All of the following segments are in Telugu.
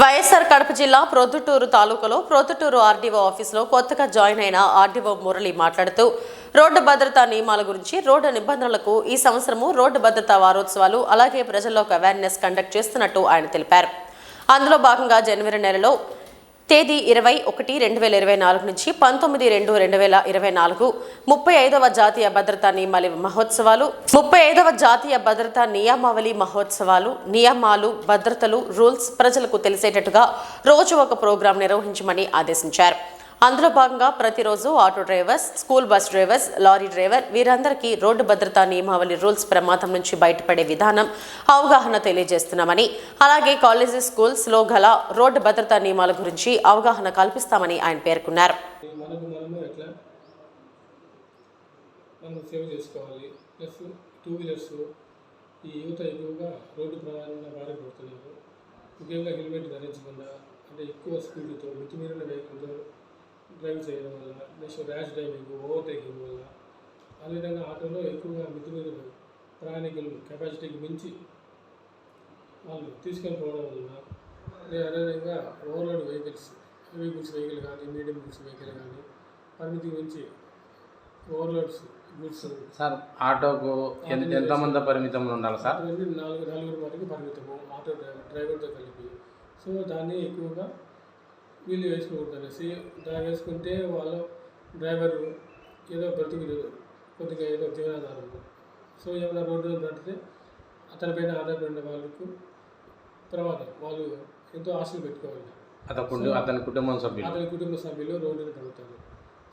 వైఎస్ఆర్ కడప జిల్లా ప్రొద్దుటూరు తాలూకాలో ప్రొద్దుటూరు ఆర్డీఓ ఆఫీసులో కొత్తగా జాయిన్ అయిన ఆర్డీఓ మురళి మాట్లాడుతూ రోడ్డు భద్రతా నియమాల గురించి రోడ్డు నిబంధనలకు ఈ సంవత్సరము రోడ్డు భద్రతా వారోత్సవాలు అలాగే ప్రజల్లోకి అవేర్నెస్ కండక్ట్ చేస్తున్నట్టు ఆయన తెలిపారు. అందులో భాగంగా జనవరి నెలలో తేదీ ఇరవై ఒకటి రెండు వేల ఇరవై నాలుగు నుంచి పంతొమ్మిది రెండు రెండు వేల ఇరవై నాలుగు. ముప్పై ఐదవ జాతీయ భద్రతా నియమావళి మహోత్సవాలు. ముప్పై ఐదవ జాతీయ భద్రతా నియమావళి మహోత్సవాలు. నియమాలు భద్రతలు రూల్స్ ప్రజలకు తెలిసేటట్టుగా రోజు ఒక ప్రోగ్రాం నిర్వహించమని ఆదేశించారు. అందులో భాగంగా ప్రతిరోజు auto drivers school bus drivers lorry driver వీరందరికీ రోడ్డు భద్రతా నియమావళి రూల్స్ ప్రమాదం నుంచి బయటపడే విధానం అవగాహన తెలియజేస్తున్నామని అలాగే కాలేజీ స్కూల్స్లో గల రోడ్డు భద్రతా నియమాల గురించి అవగాహన కల్పిస్తామని ఆయన పేర్కొన్నారు. సేవ్ చేసుకోవాలి. ప్లస్ టూ వీలర్స్ ఈ యువత ఎక్కువగా రోడ్డు ప్రమాదంలో బారిపడుతున్నారు. ముఖ్యంగా హెల్మెట్ ధరించకుండా అంటే ఎక్కువ స్పీడ్తో మితిమీరిన వేగంతో డ్రైవ్ చేయడం వల్ల నెక్స్ట్ ర్యాష్ డ్రైవింగ్ ఓవర్టేకింగ్ వల్ల. అదేవిధంగా ఆటోలో ఎక్కువగా మితిమీరిన ప్రయాణికులు కెపాసిటీకి మించి వాళ్ళు తీసుకొని పోవడం అదే అదేవిధంగా overload vehicles heavy goods vehicle కానీ మీడియం గుడ్స్ వెహికల్ కానీ పరిమితి మించి ఓవర్లోడ్స్ గుడ్స్ సార్ ఆటోకు ఎంత ఎంతమంది పరిమితంలో ఉండాలి సార్? నాలుగు నలుగురు మటుకు పరిమితము ఆటో డ్రైవర్ డ్రైవర్తో కలిపి. సో దాన్ని ఎక్కువగా వీళ్ళు వేసుకోకూడదు అనేసి దాన్ని వేసుకుంటే వాళ్ళు డ్రైవర్ ఏదో బ్రతుకు కొద్దిగా ఏదో జీవనాధారం. సో ఏమైనా రోడ్డు పడితే అతనిపైన ఆధారపడిన వాళ్ళకు ప్రమాదం వాళ్ళు ఎంతో ఆశలు పెట్టుకోవాలి. అతను అతని కుటుంబం సభ్యులు. అతని కుటుంబ సభ్యులు రోడ్డున పడుతారు.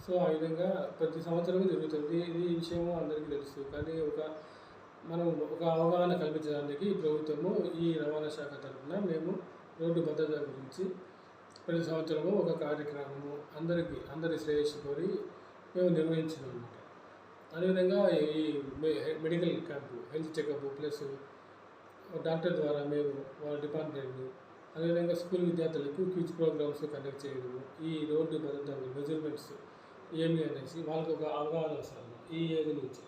సో ఆ విధంగా ప్రతి సంవత్సరం జరుగుతుంది. ఇది ఈ విషయము అందరికీ తెలుసు. కానీ ఒక మనం ఒక అవగాహన కల్పించడానికి ప్రభుత్వము ఈ రవాణా శాఖ తరఫున మేము రోడ్డు భద్రత గురించి ప్రతి సంవత్సరము ఒక కార్యక్రమము అందరికీ అందరి శ్రేయస్సు కోరి మేము నిర్వహించినాం అనమాట అదేవిధంగా ఈ medical camp health checkup plus doctor ద్వారా మేము వాళ్ళ డిపార్ట్మెంట్ అదేవిధంగా స్కూల్ విద్యార్థులకు క్విజ్ ప్రోగ్రామ్స్ కండక్ట్ చేయడము ఈ రోడ్డు భద్రత మెజర్మెంట్స్ ఏమి అనేసి వాళ్ళకు ఒక అవగాహన వస్తుంది ఈ ఏజ్ నుంచి.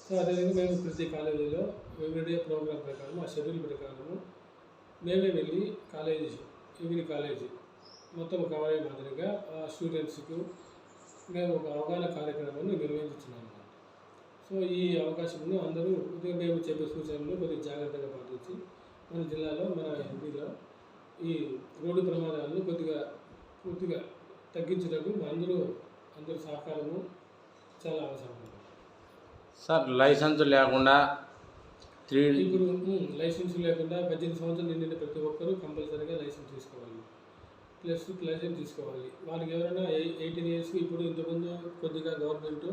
సో అదేవిధంగా మేము ప్రతి కాలేజీలో ఎవ్రీడే ప్రోగ్రామ్ ప్రకారం ఆ షెడ్యూల్ ప్రకారము మేమే వెళ్ళి కాలేజీ ఎవ్రీ కాలేజీ. మొత్తం కవర్ అయ్యే మాదిరిగా ఆ స్టూడెంట్స్కు మేము ఒక అవగాహన కార్యక్రమాన్ని నిర్వహించుతున్నాం సో ఈ అవకాశంను అందరూ కొద్దిగా మేము చెప్పే సూచనలు కొద్దిగా జాగ్రత్తగా పాటించి మన జిల్లాలో మన ఎంపీలో ఈ రోడ్డు ప్రమాదాలను కొద్దిగా పూర్తిగా తగ్గించడానికి అందరూ అందరూ సహకారము చాలా అవసరం సార్ లైసెన్స్ లేకుండా త్రీ ఇప్పుడు లైసెన్స్ లేకుండా పద్దెనిమిది సంవత్సరాలు నిండిన ప్రతి ఒక్కరూ కంపల్సరీగా లైసెన్స్ తీసుకోవాలి. ప్లస్ లైసెన్స్ తీసుకోవాలి. వాళ్ళకి ఎవరైనా ఎయిటీన్ ఇయర్స్కి ఇప్పుడు ఇంతకుముందు కొద్దిగా గవర్నమెంట్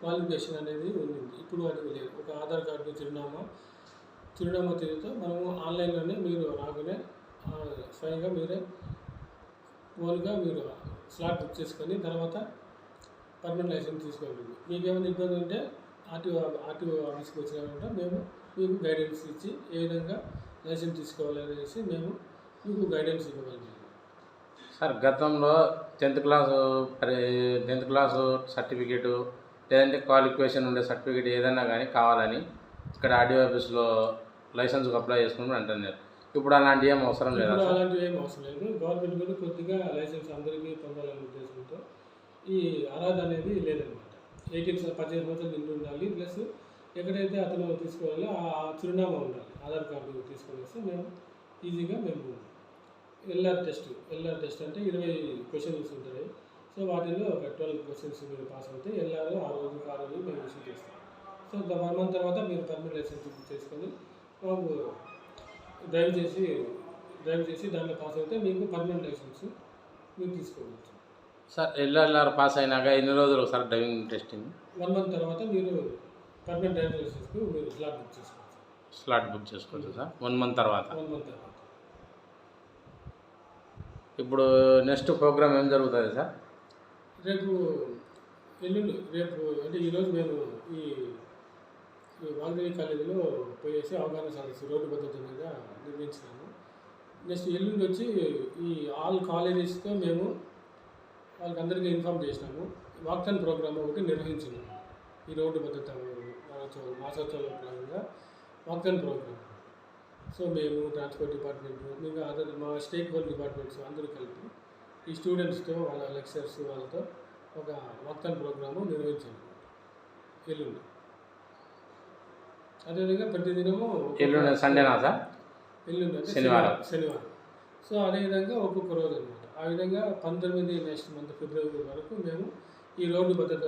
క్వాలిఫికేషన్ అనేది ఉంది. ఇప్పుడు వాటికి లేదు. ఒక ఆధార్ కార్డు చిరునామా చిరునామా తీరుతో మనము ఆన్లైన్లోనే మీరు రాగానే స్వయంగా మీరే ఓన్గా మీరు స్లాట్ బుక్ చేసుకొని తర్వాత పర్మనెంట్ లైసెన్స్ తీసుకోవాలి మీకు ఏమైనా ఇబ్బంది ఉంటే ఆర్టీఓ ఆర్టీఓ ఆఫీస్కి వచ్చినామంటే మేము మీకు గైడెన్స్ ఇచ్చి ఏ విధంగా లైసెన్స్ తీసుకోవాలి అనేసి మేము మీకు గైడెన్స్ ఇవ్వగలుగుతాం సార్ గతంలో tenth class tenth class certificate లేదంటే క్వాలిఫికేషన్ ఉండే సర్టిఫికేట్ ఏదైనా కానీ కావాలని ఇక్కడ ఆర్డీఓ ఆఫీస్లో లైసెన్స్కి అప్లై చేసుకుని అంటున్నారు. ఇప్పుడు అలాంటి ఏం అవసరం లేదా అలాంటివి ఏం అవసరం లేదు. గవర్నమెంట్ కూడా కొద్దిగా లైసెన్స్ అందరికీ పొందాలనే ఉద్దేశంతో ఈ అరాధ అనేది లేదనమాట ఎయిటీన్ పద్దెనిమిది సంవత్సరాలు నిండి ఉండాలి. ప్లస్ ఎక్కడైతే అతను తీసుకోవాలో ఆ చిరునామా ఉండాలి ఆధార్ కార్డు తీసుకునేసి మేము ఈజీగా మేము ఎల్ఆర్ టెస్ట్ ఎల్ఆర్ టెస్ట్ అంటే ఇరవై క్వశ్చన్స్ ఉంటాయి. సో వాటిలో ఒక ట్వెల్వ్ క్వశ్చన్స్ మీరు పాస్ అవుతే ఎల్ఆర్ ఆ రోజు ఆ రోజు మేము ఇష్యూ చేస్తాం. సో వన్ మంత్ తర్వాత మీరు పర్మనెంట్ లైసెన్స్ బుక్ చేసుకొని మాకు డ్రైవ్ చేసి డ్రైవ్ చేసి దాంట్లో పాస్ అయితే మీకు పర్మనెంట్ లైసెన్స్ మీరు తీసుకోవచ్చు. సార్ ఎల్ఎల్ఆర్ పాస్ అయినాక ఎన్ని రోజులు sir driving testing? One month తర్వాత మీరు పర్మనెంట్ డ్రైవింగ్ లైసెన్స్కు మీరు స్లాట్ బుక్ చేసుకోవచ్చు. స్లాట్ బుక్ చేసుకోవచ్చు సార్? వన్ మంత్ తర్వాత? వన్ మంత్ తర్వాత. ఇప్పుడు నెక్స్ట్ ప్రోగ్రామ్ ఏం జరుగుతుంది సార్? రేపు ఎల్లుండి రేపు అంటే ఈరోజు మేము ఈ వాగ్దేవి కాలేజీలో పోయేసి అవగాహన సదస్సు రోడ్డు భద్రత మీద నిర్వహించినాము నెక్స్ట్ ఎల్లుండి వచ్చి ఈ ఆల్ కాలేజెస్తో మేము వాళ్ళకందరికీ ఇన్ఫామ్ చేసినాము. వాక్థాన్ ప్రోగ్రామ్ ఒకటి నిర్వహించినాము ఈ రోడ్డు భద్రత వారోత్సవం మాసోత్సవంలో భాగంగా వాక్థాన్ ప్రోగ్రామ్ సో మేము ట్రాన్స్పోర్ట్ డిపార్ట్మెంట్ ఇంకా అదర్ మా స్టేక్ హోల్డ్ డిపార్ట్మెంట్స్ అందరూ కలిపి ఈ స్టూడెంట్స్తో వాళ్ళ లెక్చర్స్ వాళ్ళతో ఒక వర్తన్ ప్రోగ్రాము నిర్వహించాము ఎల్లుండి. అదేవిధంగా ప్రతిదినము ఎల్లుండి సండేనా సార్ ఎల్లుండి శనివారం. శనివారం. సో అదేవిధంగా ఒక్కొక్క రోజు అనమాట ఆ విధంగా పంతొమ్మిది నెక్స్ట్ మంత్ ఫిబ్రవరి వరకు మేము ఈ రోడ్డు భద్రత